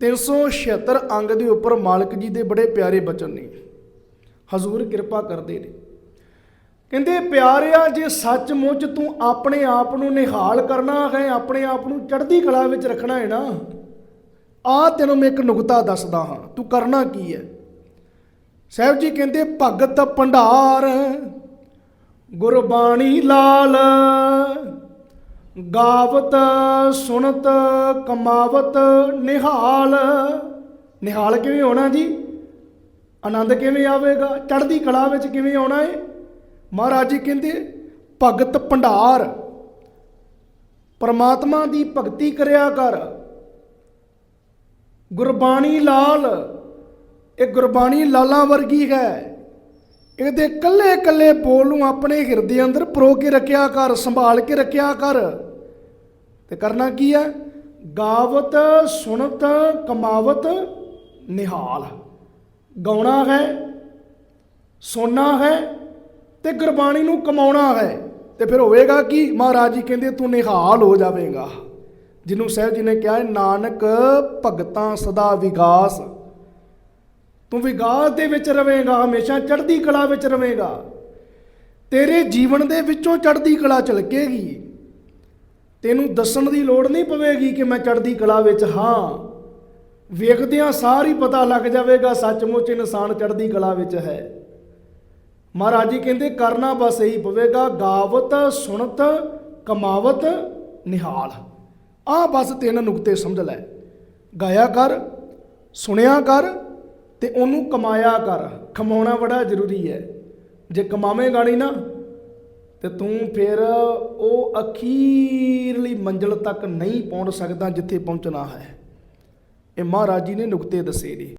376 ਅੰਗ ਦੇ ਉੱਪਰ ਮਾਲਕ ਜੀ ਦੇ ਬੜੇ ਪਿਆਰੇ ਬਚਨ ਨੇ। ਹਜ਼ੂਰ ਕਿਰਪਾ ਕਰਦੇ ਨੇ। ਕਹਿੰਦੇ, ਪਿਆਰਿਆ, ਜੇ ਸੱਚਮੁੱਚ ਤੂੰ ਆਪਣੇ ਆਪ ਨੂੰ ਨਿਹਾਲ ਕਰਨਾ ਹੈ, ਆਪਣੇ ਆਪ ਨੂੰ ਚੜ੍ਹਦੀ ਕਲਾ ਵਿੱਚ ਰੱਖਣਾ ਹੈ ਨਾ ਆ ਤੈਨੂੰ ਮੈਂ ਇੱਕ ਨੁਕਤਾ ਦੱਸਦਾ ਹਾਂ। ਤੂੰ ਕਰਨਾ ਕੀ ਹੈ? ਸਾਹਿਬ ਜੀ ਕਹਿੰਦੇ, ਭਗਤ ਭੰਡਾਰ, ਗੁਰਬਾਣੀ ਲਾਲ ਗਾਵਤ, ਸੁਣਤ, ਕਮਾਵਤ, ਨਿਹਾਲ। ਨਿਹਾਲ ਕਿਵੇਂ ਹੋਣਾ ਜੀ? ਆਨੰਦ ਕਿਵੇਂ ਆਵੇਗਾ? ਚੜ੍ਹਦੀ ਕਲਾ ਵਿੱਚ ਕਿਵੇਂ ਆਉਣਾ ਏ? ਮਹਾਰਾਜ ਜੀ ਕਹਿੰਦੇ, ਭਗਤ ਭੰਡਾਰ। ਪਰਮਾਤਮਾ ਦੀ ਭਗਤੀ ਕਰਿਆ ਕਰ। ਗੁਰਬਾਣੀ ਲਾਲ। ਇਹ ਗੁਰਬਾਣੀ ਲਾਲਾਂ ਵਰਗੀ ਹੈ। ਇਹਦੇ ਕੱਲੇ ਕੱਲੇ ਬੋਲ ਨੂੰ ਆਪਣੇ ਹਿਰਦੇ ਅੰਦਰ ਪਰੋ ਕੇ ਰੱਖਿਆ ਕਰ, ਸੰਭਾਲ ਕੇ ਰੱਖਿਆ ਕਰ। ਤੇ ਕਰਨਾ ਕੀ ਹੈ? ਗਾਵਤ ਸੁਣਤ ਕਮਾਵਤ ਨਿਹਾਲ। ਗਾਉਣਾ ਹੈ ਸੁਣਨਾ ਹੈ ਤੇ ਗੁਰਬਾਣੀ ਨੂੰ ਕਮਾਉਣਾ ਹੈ। ਤੇ ਫਿਰ ਹੋਵੇਗਾ ਕਿ? ਮਹਾਰਾਜ ਜੀ ਕਹਿੰਦੇ ਤੂੰ ਨਿਹਾਲ ਹੋ ਜਾਵੇਂਗਾ। ਜਿਹਨੂੰ ਸਾਹਿਬ ਜੀ ਨੇ ਕਿਹਾ ਹੈ, ਨਾਨਕ ਭਗਤਾਂ ਸਦਾ ਵਿਗਾਸ। ਤੂੰ ਵਿਗਾਸ ਦੇ ਵਿੱਚ ਰਵੇਂਗਾ ਹਮੇਸ਼ਾ ਚੜ੍ਹਦੀ ਕਲਾ ਵਿੱਚ ਰਵੇਂਗਾ ਤੇਰੇ ਜੀਵਨ ਦੇ ਵਿੱਚੋਂ ਚੜ੍ਹਦੀ ਕਲਾ ਝਲਕੇਗੀ। ਤੈਨੂੰ ਦੱਸਣ ਦੀ ਲੋੜ ਨਹੀਂ ਪਵੇਗੀ ਕਿ ਮੈਂ ਚੜ੍ਹਦੀ ਕਲਾ ਵਿੱਚ ਹਾਂ। ਵੇਖਦਿਆਂ ਸਾਰੀ ਪਤਾ ਲੱਗ ਜਾਵੇਗਾ ਸੱਚਮੁੱਚ ਇਨਸਾਨ ਚੜ੍ਹਦੀ ਕਲਾ ਵਿੱਚ ਹੈ। ਮਹਾਰਾਜ ਜੀ ਕਹਿੰਦੇ, ਕਰਨਾ ਬਸ ਇਹੀ ਪਵੇਗਾ, ਗਾਵਤ, ਸੁਣਤ, ਕਮਾਵਤ, ਨਿਹਾਲ। ਆ ਬਸ ਤਿੰਨ ਨੁਕਤੇ ਸਮਝ ਲੈ। ਗਾਇਆ ਕਰ, ਸੁਣਿਆ ਕਰ ਤੇ ਉਹਨੂੰ ਕਮਾਇਆ ਕਰ। ਕਮਾਉਣਾ ਬੜਾ ਜ਼ਰੂਰੀ ਹੈ। ਜੇ ਕਮਾਵੇਂਗਾ ਨਹੀਂ ਨਾ ਤੇ ਤੂੰ ਫਿਰ ਉਹ ਅਖੀਰਲੀ ਮੰਜ਼ਲ ਤੱਕ ਨਹੀਂ ਪਹੁੰਚ ਸਕਦਾ ਜਿੱਥੇ ਪਹੁੰਚਣਾ ਹੈ। ਇਹ ਮਹਾਰਾਜ ਜੀ ਨੇ ਨੁਕਤੇ ਦੱਸੇ ਨੇ।